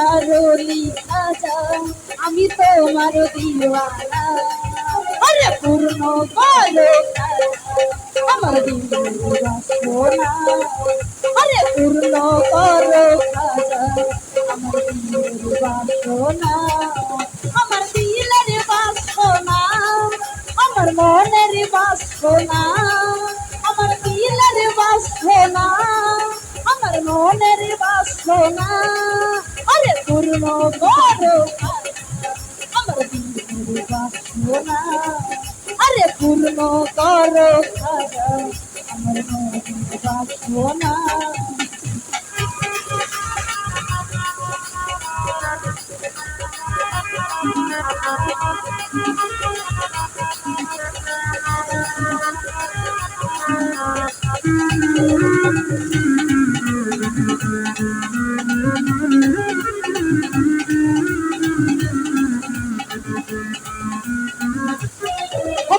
ইন্দারলি খাজা আমি তোমার দিওয়ানা আরে পূর্ণ করো আমার বাসনা আরে পূর্ণ করো খাজা আমার বাসনা আমার দিলের বাসনা, আমার মনের বাসনা, আমার দিলের বাসনা, আমার মনের বাসনা আরে পূর্ণ করো আমার দিনের বাসনা আরে পূর্ণ করো আমার ও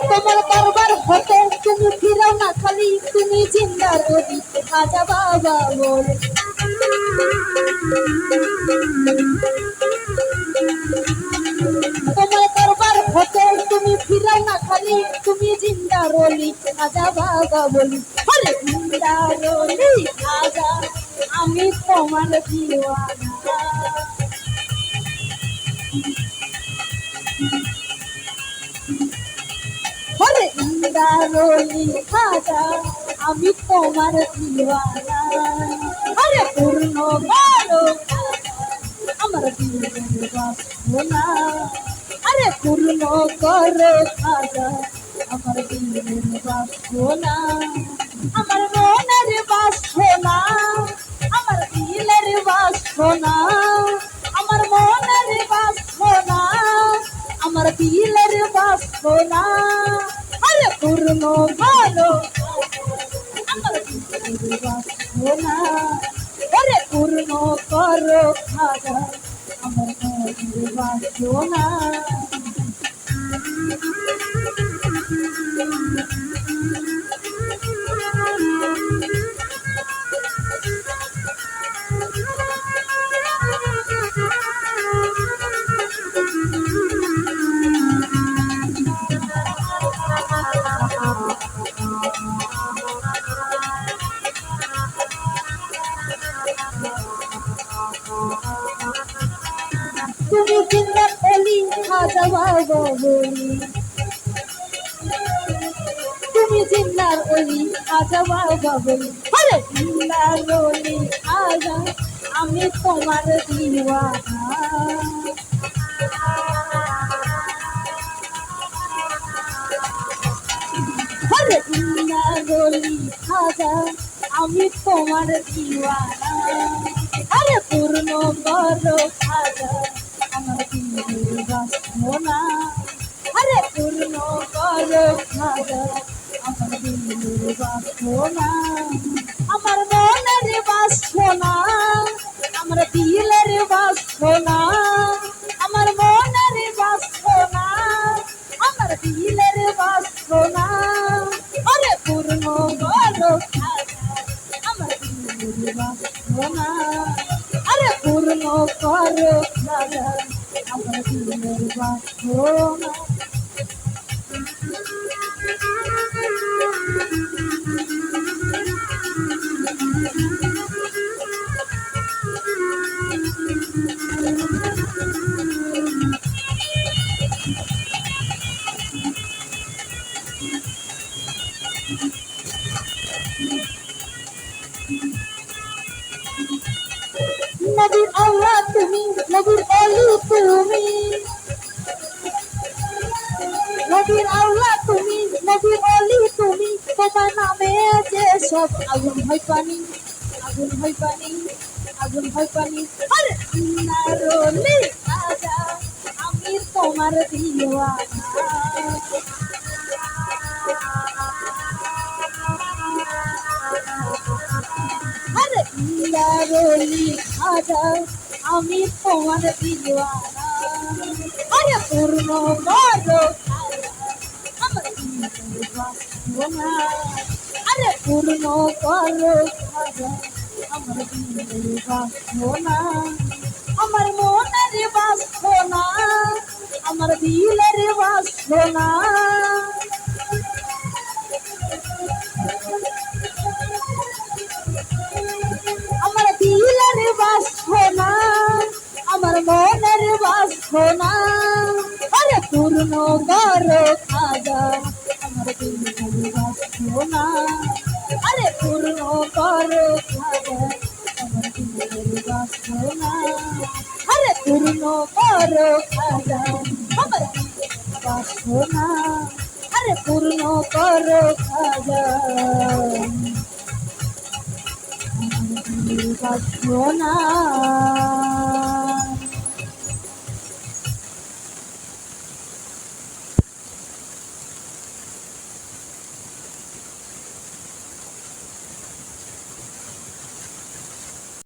তোমার বারবার হতে তুমি ফিরাও না খালি, তুমি জিন্দা রবি খাজা বাবা বলে। তোমার দরবার হতে তুমি ফিরাও না খালি, তুমি জিন্দা রলি। খাজা বাবা বলি আরে জিন্দা রলি। খাজা আমি তোমার দিওয়ানা। রলি খাজা আমি তোমার দিওয়ানা। আরে পূর্ণ করো আমার বাসনা আরে পূর্ণ করো খাজা আমার বাসনা আমার মনের বাসনা, আমার দিলের বাসনা। দিলের বাসনা। আরে পূর্ণ দিলের বাসনা। ওরে পূর্ণ করো খাজা। আমার বাসনা। তুমি জিন্দা এলি খাজা বাবা বলি। তুমি জিন্দার অলি খাজা বাবা বলি। আরে! জিন্দার অলি খাজা আমি তোমার দিওয়ানা। আরে! জিন্দার অলি খাজা আমি তোমার দিওয়ানা। পূর্ণ করো খাজা, আমার দিনের বাসনা। আরে, পূর্ণ করো খাজা, আমার দিনের বাসনা। আমার মনের বাসনা, আমার দিলের বাসনা। আমার মনের বাসনা, আমার দিলের বাসনা। আরে, পূর্ণ করো খাজা, আমার দিনের বাসনা। আরে পূর্ণ করো দাদা আমার দিনের বাসনা আগুন হয় পানি, আগুন হয় পানি, আগুন হয় পানি। আজা, আমি তোমার দিওয়ানা। আরে ইয়ারলি খাজা আমি তোমার দিওয়ানা। আরে, পূর্ণ করো আমার আরে পূর্ণ করো আমার দিনের বাসনা। আমার মনের বাসনা, আমার দিলের বাসনা। আমার দিলের বাসনা, আমার মনের বাসনা। আরে পূর্ণ করো খাজা আমার দিলের বাসনা। আরে পূর্ণ করো বাসনা আরে পূর্ণ করো খাজা আরে পূর্ণ করো খাজা বাসনা।